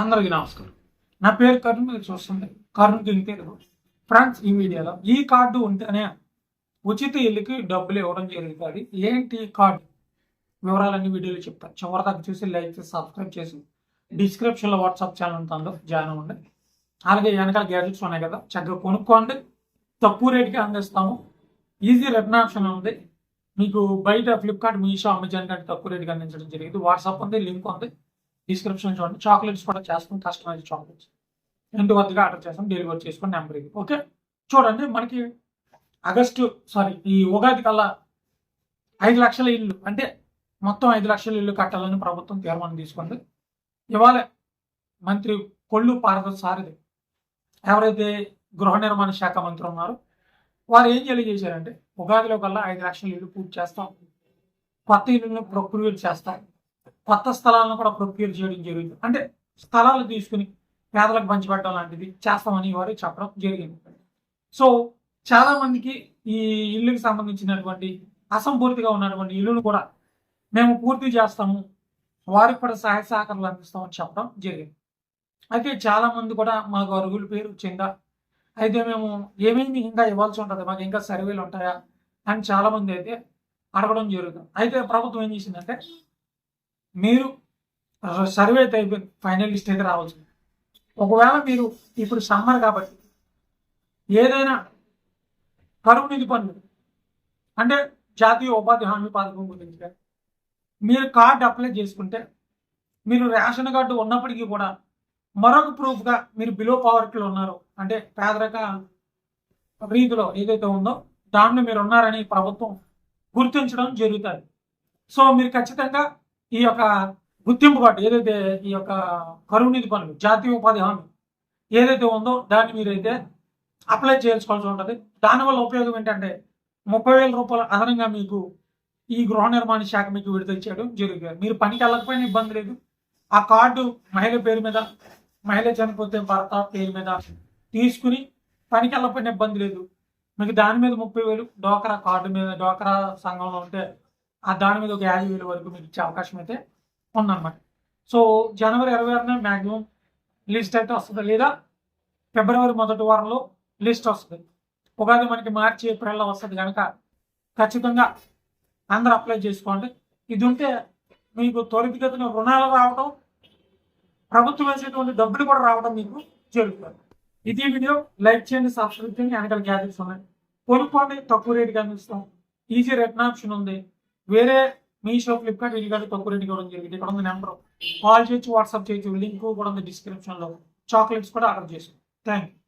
అందరికీ నమస్కారం. నా పేరు కరుణ్ మీరు చూస్తుంది కరుణ్ కింగ్ ఫ్రెండ్స్ ఈ వీడియోలో ఈ కార్డు ఉంటేనే ఉచిత ఇల్లుకి డబ్బులు ఇవ్వడం జరుగుతుంది ఏంటి ఈ కార్డు? వివరాలన్నీ వీడియోలో చెప్తాను. చివరి దాకా చూసి లైక్ చేసి సబ్స్క్రైబ్ చేసి డిస్క్రిప్షన్లో వాట్సాప్ ఛానల్ ఉంటుందో జాయిన్ అవ్వండి. అలాగే వెనకాల గ్యాజెట్స్ ఉన్నాయి కదా చక్కగా కొనుక్కోండి. తక్కువ రేటుకి అందిస్తాము. ఈజీ రిటర్న్ ఆప్షన్ ఉంది. మీకు బయట ఫ్లిప్కార్ట్ మీషో అమెజాన్ కంటే తక్కువ రేటుకి అందించడం జరిగింది. వాట్సాప్ ఉంది లింక్ ఉంది. డిస్క్రిప్షన్ చూడండి. చాక్లెట్స్ కూడా చేస్తాం కస్టమైజ్ చాక్లెట్స్ ఇంటి వద్దగా ఆర్డర్ చేస్తాం డెలివరీ చేసుకుని నెంబర్కి ఓకే చూడండి మనకి ఆగస్టు సారీ ఈ ఉగాది కల్లా ఐదు లక్షల ఇల్లు అంటే మొత్తం ఐదు లక్షల ఇల్లు కట్టాలని ప్రభుత్వం తీర్మానం తీసుకుంది. ఇవాళ మంత్రి కొల్లు పార్వతి సారథి ఎవరైతే గృహ నిర్మాణ శాఖ మంత్రి ఉన్నారో వారు ఏం తెలియజేశారంటే ఉగాదిలో కల్లా ఐదు లక్షల ఇల్లు పూర్తి చేస్తాం. కొత్త ఇల్లులను ప్రొక్యూర్ చేస్తాం కొత్త స్థలాలను కూడా ప్రొక్యూర్ చేయడం జరిగింది. అంటే స్థలాలు తీసుకుని పేదలకు పంచిపెట్టడం లాంటిది చేస్తామని వారు చెప్పడం జరిగింది. సో చాలా మందికి ఈ ఇల్లుకి సంబంధించినటువంటి అసంపూర్తిగా ఉన్నటువంటి ఇల్లును కూడా మేము పూర్తి చేస్తాము వారికి కూడా సహాయ సహకారాలు అందిస్తామని చెప్పడం జరిగింది. అయితే చాలా మంది కూడా మాకు అరుగుల పేరు చెందా అయితే మేము ఏమేమి ఇంకా ఇవ్వాల్సి ఉంటుంది? మాకు ఇంకా సర్వేలు ఉంటాయా? అని చాలా మంది అయితే అడగడం జరుగుతుంది. అయితే ప్రభుత్వం ఏం చేసిందంటే మీరు సర్వే అయితే అయిపోయింది ఫైనల్ లిస్ట్ అయితే రావాల్సింది ఒకవేళ మీరు ఇప్పుడు సమ్మర్ కాబట్టి ఏదైనా కరువు నిధి పనులు అంటే జాతీయ ఉపాధి హామీ పథకం గురించి కానీ మీరు కార్డు అప్లై చేసుకుంటే మీరు రేషన్ కార్డు ఉన్నప్పటికీ కూడా మరొక ప్రూఫ్గా మీరు బిలో పవర్టీలో ఉన్నారు. అంటే పేదరిక రీతిలో ఏదైతే ఉందో దాంట్లో మీరు ఉన్నారని ప్రభుత్వం గుర్తించడం జరుగుతుంది. సో మీరు ఖచ్చితంగా ఈ యొక్క గుర్తింపు కార్డు ఏదైతే ఈ యొక్క కరువు నిధి పనులు జాతీయ ఉపాధి హామీ ఏదైతే ఉందో దాన్ని మీరైతే అప్లై చేసుకోవాల్సి ఉంటుంది. దానివల్ల ఉపయోగం ఏంటంటే ముప్పై వేల రూపాయలు అదనంగా మీకు ఈ గృహ నిర్మాణ శాఖ మీకు విడుదల చేయడం జరుగుతుంది. మీరు పనికి వెళ్ళకపోయినా ఇబ్బంది లేదు. ఆ కార్డు మహిళ పేరు మీద మహిళ చనిపోతే భర్త పేరు మీద తీసుకుని పనికి వెళ్ళకపోయినా ఇబ్బంది లేదు. మీకు దాని మీద ముప్పై వేలు డోకరా కార్డు మీద డోకరా సంఘంలో ఉంటే ఆ దాని మీద ఒక యాభై వేల వరకు మీకు ఇచ్చే అవకాశం అయితే ఉందన్నమాట. సో జనవరి ఇరవై ఆరున మ్యాక్సిమం లిస్ట్ అయితే వస్తుంది. లేదా ఫిబ్రవరి మొదటి వారంలో లిస్ట్ వస్తుంది. ఉగాది మనకి మార్చి ఏప్రిల్లో వస్తుంది కనుక ఖచ్చితంగా అందరూ అప్లై చేసుకోండి. ఇది ఉంటే మీకు త్వరితగతిన రుణాలు రావడం ప్రభుత్వం వేసేటువంటి డబ్బులు కూడా రావడం మీకు జరుగుతుంది. ఇది వీడియో లైక్ చేయండి సబ్స్క్రైబ్ చేయండి. వెనకాల గ్యాజెట్స్ ఉన్నాయి. కొనుక్కోండి తక్కువ రేటుకి అందిస్తాం. ఈజీ రిటర్న్ ఆప్షన్ ఉంది. వేరే మీషో ఫ్లిప్కార్ట్ వీళ్ళు కానీ తక్కువ రేటుకి ఇవ్వడం జరిగింది. ఇక్కడ ఉంది నెంబర్ కాల్ చేయొచ్చు వాట్సాప్ చేయొచ్చు లింక్ కూడా ఉంది డిస్క్రిప్షన్లో చాక్లెట్స్ కూడా ఆర్డర్ చేసి థ్యాంక్ యూ